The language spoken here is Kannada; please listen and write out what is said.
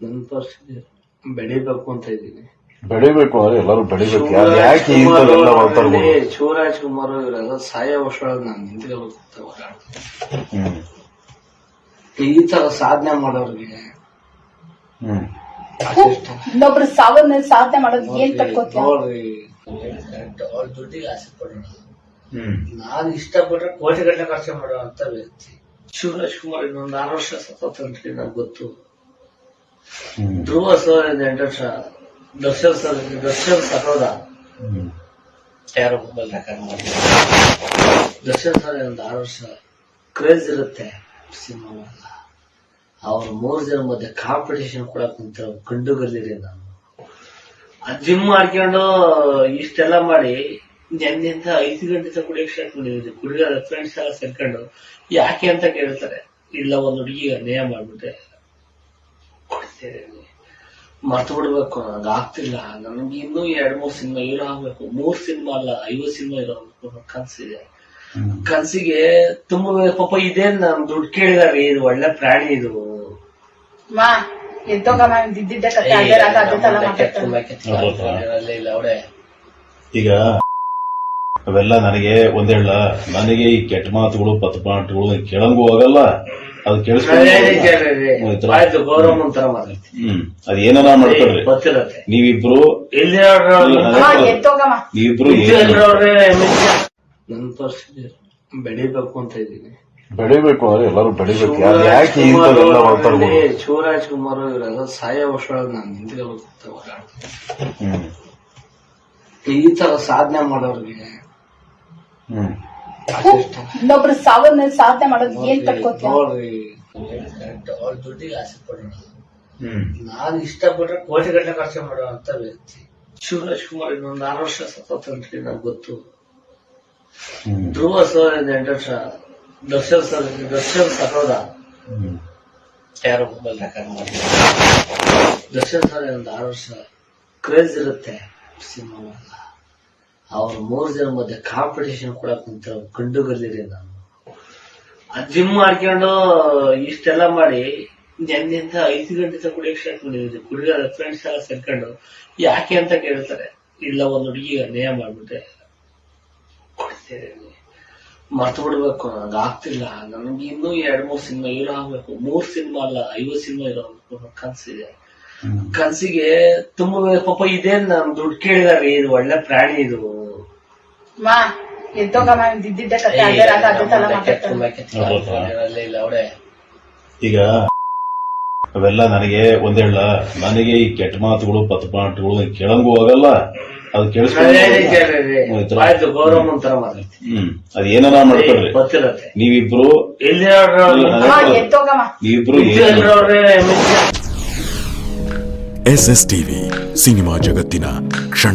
ನನ್ನ ಪರಿಸ್ಥಿತಿ ಬೆಳಿಬೇಕು ಅಂತ ಇದ್ದೀನಿ. ಬೆಳಿಬೇಕು ಅಂದ್ರೆ ಎಲ್ಲರೂ ಬೆಳಿಬೇಕು. ಯಾರು ಯಾಕೆ ಇಂಥವೆಲ್ಲ ಮಾತಾಡ್ಬೋದು? ಶಿವರಾಜ್ ಕುಮಾರ್ ಇವರೆಲ್ಲ ಸಾಯ ವರ್ಷದೊಳಗೆ ನಾನು ನಿಂತ್ಕೋಬೇಕು ಈ ತರ ಸಾಧನೆ ಮಾಡೋರಿಗೆ ಇನ್ನೊಬ್ರು ಸಾವನ್ನ ಸಾಧನೆ ಮಾಡೋದು ಏನ್ ಕಟ್ಕೋತೀಯ ನೋಡ್ರಿ. ಅವ್ರ ದುಡ್ಡಿಗೆ ಆಸೆ ಪಡೋಣ ಹ್ಮ್. ನಾನು ಇಷ್ಟಪಟ್ರೆ ಕೋಟಿ ಗಟ್ಟಲೆ ಖರ್ಚು ಅಂತ ವ್ಯಕ್ತಿ. ಶಿವರಾಜ್ ಕುಮಾರ್ ಇನ್ನೊಂದು ಆರು ವರ್ಷ ಸತತ ಅಂತ ನಂಗೆ ಗೊತ್ತು. ಧ್ರುವ ಸರ್ ಇದೆ ಎಂಟು ವರ್ಷ ದರ್ಶನ್ ಸರ್ ದರ್ಶನ್ ಸಹೋದ ಯಾರೋ ಮೊಬೈಲ್ ರೆಕಾರ್ಡ್ ಮಾಡಿ ದರ್ಶನ್ ಸರ್ ಒಂದು ಆರು ವರ್ಷ ಕ್ರೇಜ್ ಇರುತ್ತೆ ಸಿನಿಮಾ ಅವ್ರ ಮೂರು ಜನ ಮಧ್ಯೆ ಕಾಂಪಿಟೇಷನ್ ಕೂಡ ಕುಂತ ಗಂಡುಗಲ್ಲಿರಿ ನಾನು. ಆ ಜಿಮ್ ಮಾಡ್ಕೊಂಡು ಇಷ್ಟೆಲ್ಲ ಮಾಡಿ ನೆನ್ನೆಂತ ಐದು ಗಂಟೆ ತಗ ಕುಡಿಯೋಕೆ ಸ್ಟಾರ್ಟ್ ಮಾಡಿದ್ವಿ ಕುಡಿಯೋ ಫ್ರೆಂಡ್ಸ್ ಎಲ್ಲ ಸೇರ್ಕೊಂಡು ಯಾಕೆ ಅಂತ ಕೇಳ್ತಾರೆ. ಇಲ್ಲ ಒಂದು ಹುಡುಗಿ ಅನ್ಯಾಯ ಮಾಡ್ಬಿಟ್ಟೆ ಕೊಡ್ತೇನೆ ಮರ್ತು ಬಿಡ್ಬೇಕು ನಂಗೆ ಆಗ್ತಿಲ್ಲ. ನನಗೆ ಇನ್ನೂ ಎರಡ್ ಮೂರ್ ಸಿನಿಮಾ ಹೀರೋ ಆಗ್ಬೇಕು. ಮೂರ್ ಸಿನಿಮಾ ಅಲ್ಲ ಐವತ್ ಸಿನಿಮಾ ಇರೋ ಆಗ್ಬೇಕು ಅನ್ನೋ ಕನ್ಸಿದೆ. ಕನ್ಸಿಗೆ ತುಂಬಾ ಪಾಪ ಇದೇನ್ ನಮ್ ದುಡ್ಡು ಕೇಳಿದಾರೆ ಇದು ಒಳ್ಳೆ ಪ್ರಾಣಿ ಇದು. ಈಗ ಅವೆಲ್ಲ ನನಗೆ ಒಂದೇಳ ನನಗೆ ಈ ಕೆಟ್ಟ ಮಾತುಗಳು ಪತ್ ಮಾತುಗಳು ಕೇಳಂಗೂ ಹೋಗಲ್ಲ. ಅದು ಕೇಳಿಸ್ಕೊಂಡು ಹ್ಮ್ ಅದ್ ಏನಾರ ಮಾಡ್ಕೊಳ್ರಿ. ಗೊತ್ತಿರತ್ತೆ ನೀವಿಬ್ರು ನೀವಿಬ್ರು ಏನು ನನ್ನ ಪರಿಸ್ಥಿತಿ ಬೆಳಿಬೇಕು ಅಂತ ಇದ್ದೀನಿ. ಬೆಳಿಬೇಕು ಅಂದ್ರೆ ಎಲ್ಲರೂ ಬೆಳಿಬೇಕು. ಯಾಕೆ ಶಿವರಾಜ್ ಕುಮಾರ್ ಇವರೆಲ್ಲ ಸಾಯ ವರ್ಷ ನಾನು ನಿಂತ್ಕೋಬೇಕು ಹ್ಮ್. ಈ ತರ ಸಾಧನೆ ಮಾಡೋರಿಗೆ ಇನ್ನೊಬ್ರು ಸಾವನ್ನ ಸಾಧನೆ ಮಾಡೋದು ಏನ್ ಕಟ್ಕೋತೀಯ ನೋಡ್ರಿ. ಅವ್ರ ದುಡ್ಡಿಗೆ ಆಸೆ ಪಡೋಣ ಹ್ಮ್. ನಾನು ಇಷ್ಟಪಟ್ರೆ ಕೋಟಿ ಗಟ್ಟಲೆ ಖರ್ಚು ಮಾಡುವಂತ ವ್ಯಕ್ತಿ. ಶಿವರಾಜ್ ಕುಮಾರ್ ಇನ್ನೊಂದು ಆರು ವರ್ಷ ಸತತ ಅಂತ ನಂಗೆ ಗೊತ್ತು. ಧ್ರುವ ಸರ್ ಇಂದ ಎಂಟು ವರ್ಷ. ದರ್ಶನ್ ಸರ್ ದರ್ಶನ್ ಸಹೋದ ಹ್ಮ್. ಯಾರೋ ಮೊಬೈಲ್ ರೆಕಾರ್ಡ್ ಮಾಡಿ ದರ್ಶನ್ ಸರ್ ಒಂದು ಆರು ವರ್ಷ. ಕ್ರೇಜ್ ಇರುತ್ತೆ. ಸಿನಿಮಾ ಅವ್ರ ಮೂರು ಜನ ಮಧ್ಯೆ ಕಾಂಪಿಟೇಷನ್ ಕೊಡಕ್ ಕುಂತ ಬರ್ಲಿರಿ ನಾನು. ಜಿಮ್ ಮಾಡ್ಕೊಂಡು ಇಷ್ಟೆಲ್ಲ ಮಾಡಿ ನೆನ್ನೆಂತ ಐದು ಗಂಟೆ ತನಕ ಕುಡಿಯಕ್ ಸ್ಟಾರ್ಟ್ ಮಾಡಿದ್ವಿ ಫ್ರೆಂಡ್ಸ್ ಎಲ್ಲ ಸೇರ್ಕೊಂಡು ಯಾಕೆ ಅಂತ ಕೇಳ್ತಾರೆ. ಇಲ್ಲ, ಒಂದ್ ಹುಡುಗಿ ಅನ್ಯಾಯ ಮಾಡ್ಬಿಟ್ಟೆ ಕೊಡ್ತೇನೆ ಮರ್ತು ಬಿಡ್ಬೇಕು, ನಂಗೆ ಆಗ್ತಿಲ್ಲ. ನನ್ಗೆ ಇನ್ನೂ ಎರಡ್ ಮೂರ್ ಸಿನಿಮಾ ಇರೋ ಆಗ್ಬೇಕು. ಮೂರ್ ಸಿನಿಮಾ ಅಲ್ಲ ಐವತ್ ಸಿನಿಮಾ ಇರೋ ಕನ್ಸಿದೆ. ಕನ್ಸಿಗೆ ತುಂಬ ಪಾಪ ಇದೇನ್ ನಮ್ ದುಡ್ಡು ಕೇಳಿದಾರೆ ಇದು ಒಳ್ಳೆ ಪ್ರಾಣಿ ಇದು. ಮಾ ಎದ್ದೋಗಮ್ಮ ಇದ್ದಿದ್ದೆ ಕತೆ ಅದೇ ರಾಗ ಅದೇ ತರ ಮಾತಾಡ್ತಾನೆ ಇಲ್ಲ ಅವಡೆ ಈಗ ಅವೆಲ್ಲ ನನಗೆ ಒಂದೇಳ ನನಗೆ ಈ ಕೆಟ್ಟ ಮಾತುಗಳು ಪತ್ ಪಾಟ್ಗಳು ಕೇಳಂಗೂ ಹೋಗಲ್ಲ ಅದು ಕೇಳಿಸ್ಕೊಂಡು ಆಯ್ತು ಗೌರವ ಒಂಥರ ಮಾತಾಡ್ತೀನಿ ಹ್ಮ್ ಅದ್ ಏನಾರ ಮಾಡ್ಕೊಳ್ರಿ ಗೊತ್ತಿರತ್ತೆ. ನೀವಿಬ್ರು ಅಮ್ಮ ನೀವಿಬ್ರು ಏನು ಎಸ್ ಎಸ್ ಟಿವಿ ಸಿನಿಮಾ ಜಗತ್ತಿನ ಕ್ಷಣ